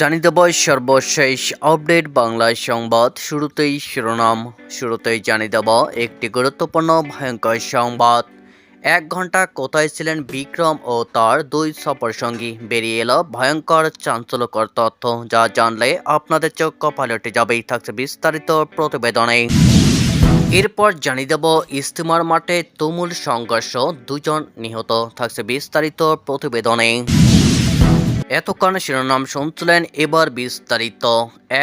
জানিয়ে দেব সর্বশেষ আপডেট বাংলা সংবাদ। শুরুতেই শিরোনাম। শুরুতেই জানিয়ে দেব একটি গুরুত্বপূর্ণ ভয়ঙ্কর সংবাদ। এক ঘণ্টা কোথায় ছিলেন বিক্রম ও তার দুই সফরসঙ্গী বেরিয়ে এলো ভয়ঙ্কর চাঞ্চল্যকর তথ্য, যা জানলে আপনাদের চোখ কপালে উঠে যাবেই। থাকছে বিস্তারিত প্রতিবেদনে। এরপর জানিয়ে দেব ইস্তেমার মাঠে তুমুল সংঘর্ষ, দুজন নিহত। থাকছে বিস্তারিত প্রতিবেদনে। এতক্ষণ শিরোনাম শুনছিলেন এবার বিস্তারিত।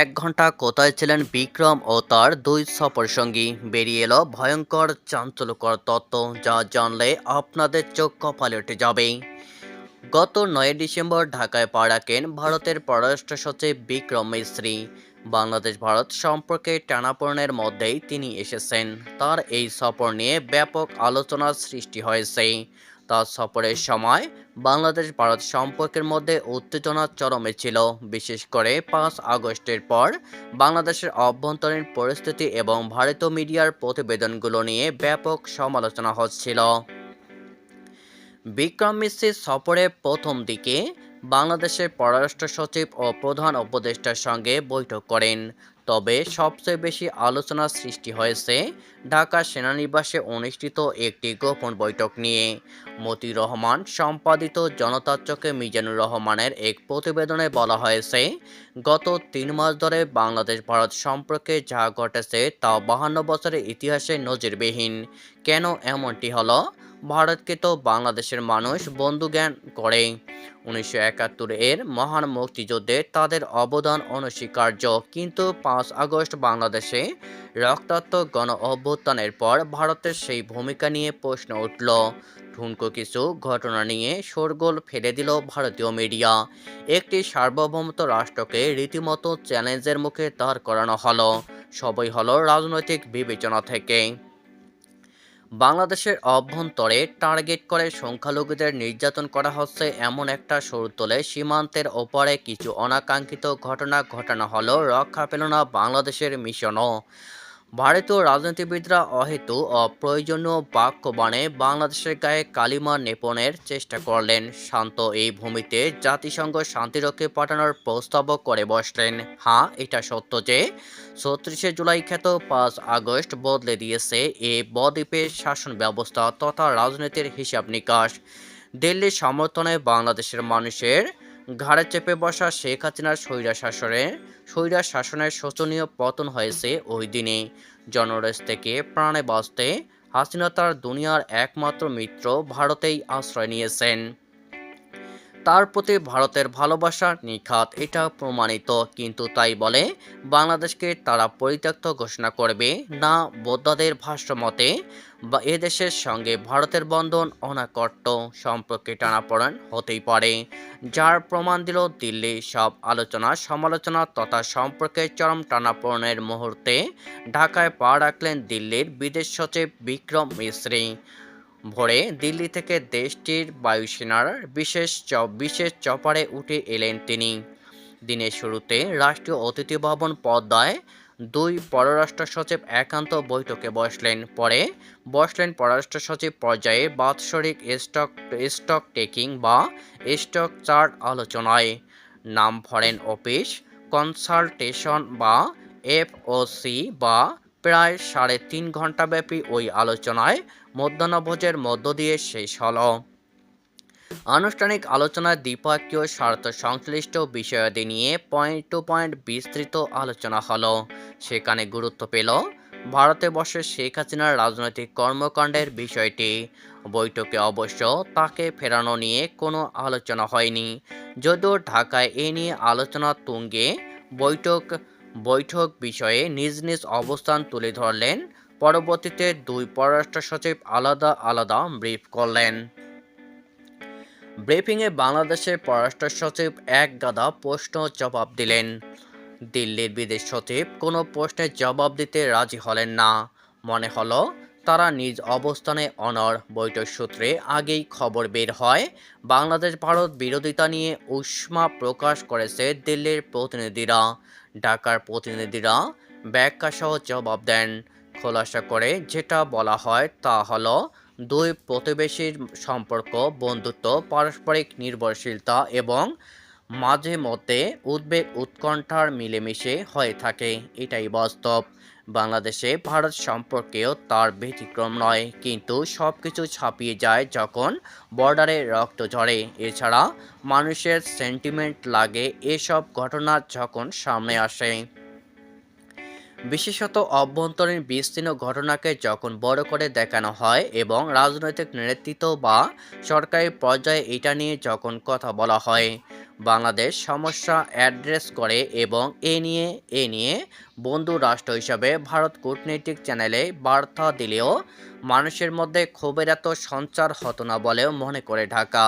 এক ঘণ্টা কোথায় ছিলেন বিক্রম ও তার দুই সফর সঙ্গী? বেরিয়ে এলো ভয়ঙ্কর, চাঞ্চল্যকর তত্ত্ব যা জানলে আপনাদের চোখ কপালে উঠে যাবে। গত নয় ডিসেম্বর ঢাকায় পা রাখেন ভারতের পররাষ্ট্র সচিব বিক্রম মিশ্রি বাংলাদেশ ভারত সম্পর্কে টানাপোড়েনের মধ্যেই তিনি এসেছেন। তার এই সফর নিয়ে ব্যাপক আলোচনার সৃষ্টি হয়েছে। তার সফরের সময় বাংলাদেশ ভারত সম্পর্কের মধ্যে উত্তেজনা চরমে ছিল। বিশেষ করে পাঁচ আগস্টের পর বাংলাদেশের অভ্যন্তরীণ পরিস্থিতি এবং ভারতীয় মিডিয়ার প্রতিবেদনগুলো নিয়ে ব্যাপক সমালোচনা হচ্ছিল। বিক্রম মিশ্রির সফরের প্রথম দিকে বাংলাদেশের পররাষ্ট্র সচিব ও প্রধান উপদেষ্টার সঙ্গে বৈঠক করেন। তবে সবচেয়ে বেশি আলোচনার সৃষ্টি হয়েছে ঢাকা সেনানিবাসে অনুষ্ঠিত একটি গোপন বৈঠক নিয়ে। মতি রহমান সম্পাদিত জনতার চোখে মিজানুর রহমানের এক প্রতিবেদনে বলা হয়েছে, গত তিন মাস ধরে বাংলাদেশ ভারত সম্পর্কে যা ঘটেছে তা বাহান্ন বছরের ইতিহাসে নজিরবিহীন। কেন এমনটি হলো? ভারতকে তো বাংলাদেশের মানুষ বন্ধু জ্ঞান করে উনিশশো একাত্তর এর মহান মুক্তিযুদ্ধে তাদের অবদান অনস্বীকার্য। কিন্তু পাঁচ আগস্ট বাংলাদেশে রক্তাক্ত গণ অভ্যুত্থানের পর ভারতের সেই ভূমিকা নিয়ে প্রশ্ন উঠল। ঠুনকো কিছু ঘটনা নিয়ে শোরগোল ফেলে দিল ভারতীয় মিডিয়া। একটি সার্বভৌমত্ব রাষ্ট্রকে রীতিমতো চ্যালেঞ্জের মুখে দাঁড় করানো হলো। সবই হলো রাজনৈতিক বিবেচনা থেকে। বাংলাদেশের অভ্যন্তরে টার্গেট করে সংখ্যালঘুদের নির্যাতন করা হচ্ছে এমন একটা সুর তোলে। সীমান্তের ওপারে কিছু অনাকাঙ্ক্ষিত ঘটনা ঘটানো হলো। রক্ষা পেল না বাংলাদেশের মিশনও। ভারতীয় রাজনীতিবিদরা অহেতু অপ্রয়োজনীয় বাক্য বাক্যবাণে বাংলাদেশের গায়ে কালিমা নেপনের চেষ্টা করলেন। শান্ত এই ভূমিতে জাতিসংঘ শান্তিরক্ষে পাঠানোর প্রস্তাবও করে বসলেন। হ্যাঁ এটা সত্য যে ছত্রিশে জুলাই খ্যাত পাঁচ আগস্ট বদলে দিয়েছে এ বদ্বীপের শাসন ব্যবস্থা তথা রাজনীতির হিসাব নিকাশ। দিল্লির সমর্থনে বাংলাদেশের মানুষের ঘাড়ে চেপে বসা শেখ হাসিনার স্বৈরা শাসনে, স্বৈরা শাসনের শোচনীয় পতন হয়েছে ওই দিনে জনরেস থেকে প্রাণে বাঁচতে হাসিনা তার দুনিয়ার একমাত্র মিত্র ভারতেই আশ্রয় নিয়েছেন। তার প্রতি ভারতের ভালোবাসা নিখাত, এটা প্রমাণিত। কিন্তু তাই বলে, বাংলাদেশকে তারা পরিত্যক্ত ঘোষণা করবে না বোদ্ধাদের ভাষ্যমতে, বা এদেশের সঙ্গে ভারতের বন্ধন অনাকট্য সম্পর্কে টানাপড়েন হতেই পারে। যার প্রমাণ দিল দিল্লি, সব আলোচনা, সমালোচনা তথা সম্পর্কে চরম টানাপোড়েনের মুহূর্তে ঢাকায় পা রাখলেন দিল্লির বিদেশ সচিব বিক্রম মিশ্রি ভোরে দিল্লি থেকে দেশটির বায়ুসেনার বিশেষ বিশেষ চপারে উঠে এলেন তিনি। দিনের শুরুতে রাষ্ট্রীয় অতিথি ভবন পদ্মায় দুই পররাষ্ট্র সচিব একান্ত বৈঠকে বসলেন। পরে বসলেন পররাষ্ট্র সচিব পর্যায়ে বাৎসরিক স্টক স্টক টেকিং বা স্টক চার্ট আলোচনায়। নাম ফরেন অফিস, কনসালটেশন বা এফওসি বা প্রায় সাড়ে তিন ঘন্টাব্যাপী ওই আলোচনায় মধ্যাহ্নভোজের মধ্য দিয়ে শেষ হলো। আনুষ্ঠানিক আলোচনায় দ্বিপক্ষীয় স্বার্থ সংশ্লিষ্ট বিষয়াদি নিয়ে পয়েন্ট টু পয়েন্ট বিস্তৃত আলোচনা হলো। সেখানে গুরুত্ব পেল ভারতে বসে শেখ হাসিনার রাজনৈতিক কর্মকাণ্ডের বিষয়টি। বৈঠকে অবশ্য তাকে ফেরানো নিয়ে কোনো আলোচনা হয়নি। যদিও ঢাকায় এ নিয়ে আলোচনা তুঙ্গে বৈঠক বৈঠক বিষয়ে নিজ নিজ অবস্থান তুলে ধরলেন পরবর্তীতে দুই পররাষ্ট্র সচিব আলাদা আলাদা ব্রিফ করলেন। ব্রিফিংয়ে বাংলাদেশের পররাষ্ট্র সচিব এক গাদা প্রশ্ন জবাব দিলেন। দিল্লির বিদেশ সচিব কোনো প্রশ্নের জবাব দিতে রাজি হলেন না। মনে হলো তারা নিজ অবস্থানে অনর বৈঠক সূত্রে আগেই খবর বের হয়। বাংলাদেশ ভারত বিরোধিতা নিয়ে উষ্মা প্রকাশ করেছে দিল্লির প্রতিনিধিরা। ঢাকার প্রতিনিধিরা ব্যাখ্যাসহ জবাব দেন। খোলাসা করে যেটা বলা হয় তা হলো দুই প্রতিবেশীর সম্পর্ক, বন্ধুত্ব, পারস্পরিক নির্ভরশীলতা এবং মাঝে মধ্যে উদ্বেগ উৎকণ্ঠার মিলেমিশে হয়ে থাকে। এটাই বাস্তব। বাংলাদেশে ভারত সম্পর্কেও তার ব্যতিক্রম নয়, কিন্তু সব কিছু ছাপিয়ে যায় যখন বর্ডারে রক্ত ঝরে। এছাড়া মানুষের সেন্টিমেন্ট লাগে এসব ঘটনা যখন সামনে আসে। বিশেষত অভ্যন্তরীণ বিস্তীর্ণ ঘটনাকে যখন বড় করে দেখানো হয় এবং রাজনৈতিক নেতৃত্ব বা সরকারি পর্যায়ে এটা নিয়ে যখন কথা বলা হয়, বাংলাদেশ সমস্যা অ্যাড্রেস করে এবং এ নিয়ে এ নিয়ে বন্ধু রাষ্ট্র হিসাবে ভারত কূটনৈতিক চ্যানেলে বার্তা দিলেও মানুষের মধ্যে ক্ষোভের এত সঞ্চার হতো না বলেও মনে করে ঢাকা।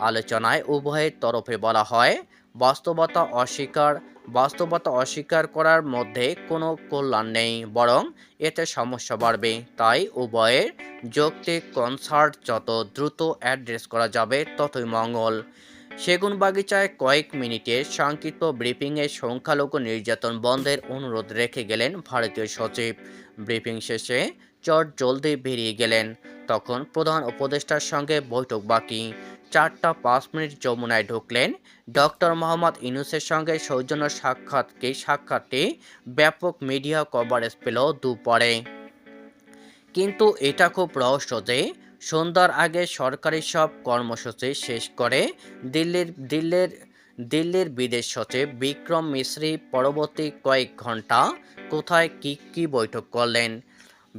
আলোচনায় উভয়ের তরফে বলা হয় বাস্তবতা অস্বীকার বাস্তবতা অস্বীকার করার মধ্যে কোনো কল্যাণ নেই, বরং এতে সমস্যা বাড়বে। তাই উভয়ের যৌক্তিক কনসার্ট যত দ্রুত অ্যাড্রেস করা যাবে, ততই মঙ্গল। সেগুন বাগিচায় কয়েক মিনিটের সংক্ষিপ্ত ব্রিফিংয়ে সংখ্যালঘু নির্যাতন বন্ধের অনুরোধ রেখে গেলেন ভারতীয় সচিব। ব্রিফিং শেষে চট জলদি বেরিয়ে গেলেন। তখন প্রধান উপদেষ্টার সঙ্গে বৈঠক বাকি। চারটা পাঁচ মিনিট যমুনায় ঢুকলেন। ডক্টর মোহাম্মদ ইনুসের সঙ্গে সৌজন্য সাক্ষাৎকে সাক্ষাৎটি ব্যাপক মিডিয়া কভারেজ পেল দুপুরে। কিন্তু এটা খুব রহস্য যে সন্ধ্যার আগে সরকারি সব কর্মসূচি শেষ করে দিল্লির দিল্লির দিল্লির বিদেশ সচিব বিক্রম মিশ্রি পরবর্তী কয়েক ঘণ্টা কোথায় কী কী বৈঠক করলেন।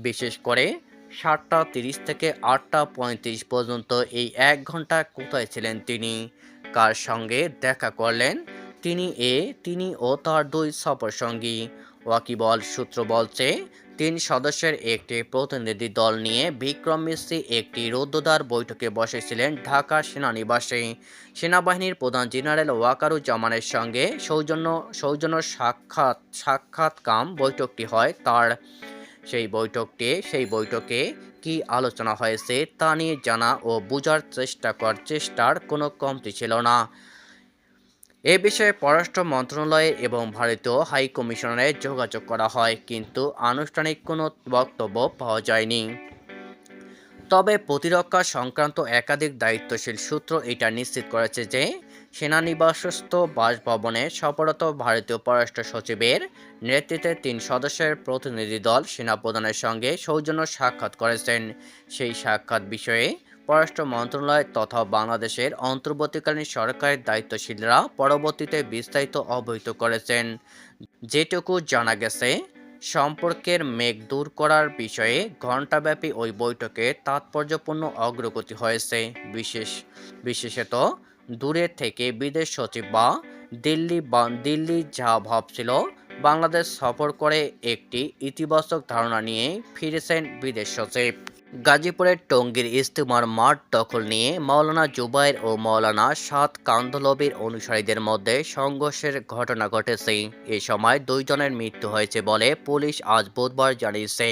বিশেষ করে সাতটা তিরিশ থেকে আটটা পঁয়ত্রিশ পর্যন্ত এই এক ঘণ্টা কোথায় ছিলেন তিনি? কার সঙ্গে দেখা করলেন? তিনি এ, তিনি ও তার দুই সফরসঙ্গী। ওয়াকিবল সূত্র বলছে, তিন সদস্যের একটি প্রতিনিধি দল নিয়ে বিক্রম মিস্ত্রি একটি রৌদ্রদার বৈঠকে বসেছিলেন ঢাকা সেনানিবাসে। সেনাবাহিনীর প্রধান জেনারেল ওয়াকারুজ্জামানের সঙ্গে সৌজন্য সৌজন্য সাক্ষাৎ, সাক্ষাৎকাম বৈঠকটি হয় তার সেই বৈঠকটি, সেই বৈঠকে কি আলোচনা হয়েছে তা নিয়ে জানা ও বোঝার চেষ্টা কর চেষ্টার কোনো কমতি ছিল না। এ বিষয়ে পররাষ্ট্র মন্ত্রণালয়ে এবং ভারতীয় হাই কমিশনারে যোগাযোগ করা হয়, কিন্তু আনুষ্ঠানিক কোনো বক্তব্য পাওয়া যায়নি। তবে প্রতিরক্ষা সংক্রান্ত একাধিক দায়িত্বশীল সূত্র এটা নিশ্চিত করেছে যে সেনানিবাসস্থ বাসভবনে সফরত ভারতীয় পররাষ্ট্র সচিবের নেতৃত্বে তিন সদস্যের প্রতিনিধি দল সেনাপ্রধানের সঙ্গে সৌজন্য সাক্ষাৎ করেছেন। সেই সাক্ষাৎ বিষয়ে পররাষ্ট্র মন্ত্রণালয় তথা বাংলাদেশের অন্তর্বর্তীকালীন সরকারের দায়িত্বশীলরা পরবর্তীতে বিস্তারিত অবহিত করেছেন। যেটুকু জানা গেছে, সম্পর্কের মেঘ দূর করার বিষয়ে ঘণ্টাব্যাপী ওই বৈঠকে তাৎপর্যপূর্ণ অগ্রগতি হয়েছে। বিশেষ, বিশেষত দূরের থেকে বিদেশ সচিব বা দিল্লি বা দিল্লি যা ভাবছিল, বাংলাদেশ সফর করে একটি ইতিবাচক ধারণা নিয়ে ফিরেছেন বিদেশ সচিব। গাজীপুরের টঙ্গীর ইস্তেমার মাঠ দখল নিয়ে মাওলানা জুবাইর ও মাওলানা সাত কান্দলবির অনুসারীদের মধ্যে সংঘর্ষের ঘটনা ঘটেছে। এ সময় দুইজনের মৃত্যু হয়েছে বলে পুলিশ আজ বুধবার জানিয়েছে।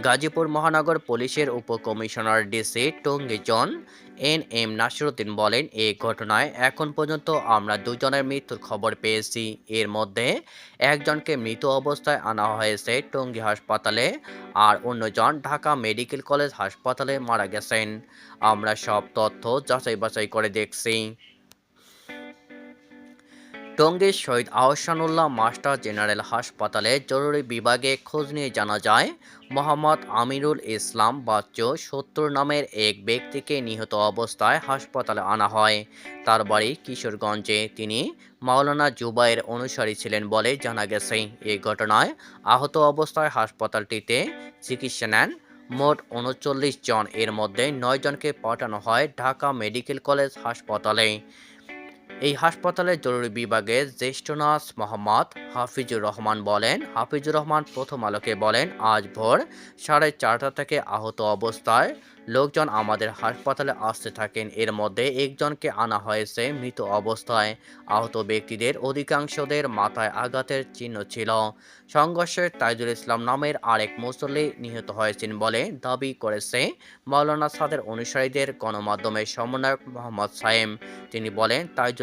গাজীপুর মহানগর পুলিশের উপকমিশনার ডিসি টঙ্গী জন এন এম নাসিরুদ্দিন বলেন এই ঘটনায় এখন পর্যন্ত আমরা দুজনের মৃত্যুর খবর পেয়েছি। এর মধ্যে একজনকে মৃত অবস্থায় আনা হয়েছে টঙ্গী হাসপাতালে আর অন্যজন ঢাকা মেডিকেল কলেজ হাসপাতালে মারা গেছেন। আমরা সব তথ্য যাচাই বাছাই করে দেখছি। টঙ্গীর শহীদ আহসানুল্লাহ মাস্টার জেনারেল হাসপাতালে জরুরি বিভাগে খোঁজ নিয়ে জানা যায়, মোহাম্মদ আমিরুল ইসলাম বাচ্চু সত্তর নামের এক ব্যক্তিকে নিহত অবস্থায় হাসপাতালে আনা হয়। তার বাড়ি কিশোরগঞ্জে। তিনি মাওলানা জুবাইয়ের অনুসারী ছিলেন বলে জানা গেছে। এই ঘটনায় আহত অবস্থায় হাসপাতালটিতে চিকিৎসা নেন মোট উনচল্লিশ জন। এর মধ্যে নয় জনকে পাঠানো হয় ঢাকা মেডিকেল কলেজ হাসপাতালে। এই হাসপাতালের জরুরি বিভাগের জ্যেষ্ঠ নার্স মোহাম্মদ হাফিজুর রহমান বলেন, হাফিজুর রহমান প্রথম আলোকে বলেন, আজ ভোর সাড়ে চারটা থেকে আহত অবস্থায় লোকজন আমাদের হাসপাতালে আসতে থাকেন। এর মধ্যে একজনকে আনা হয়েছে মৃত অবস্থায়। আহত ব্যক্তিদের অধিকাংশদের মাথায় আঘাতের চিহ্ন ছিল। সংঘর্ষে তাইজুল ইসলাম নামের আরেক মুসল্লি নিহত হয়েছেন বলে দাবি করেছে মাওলানা সাদের অনুসারীদের গণমাধ্যমের সমন্বয়ক মোহাম্মদ সায়েম। তিনি বলেন, তাইজুল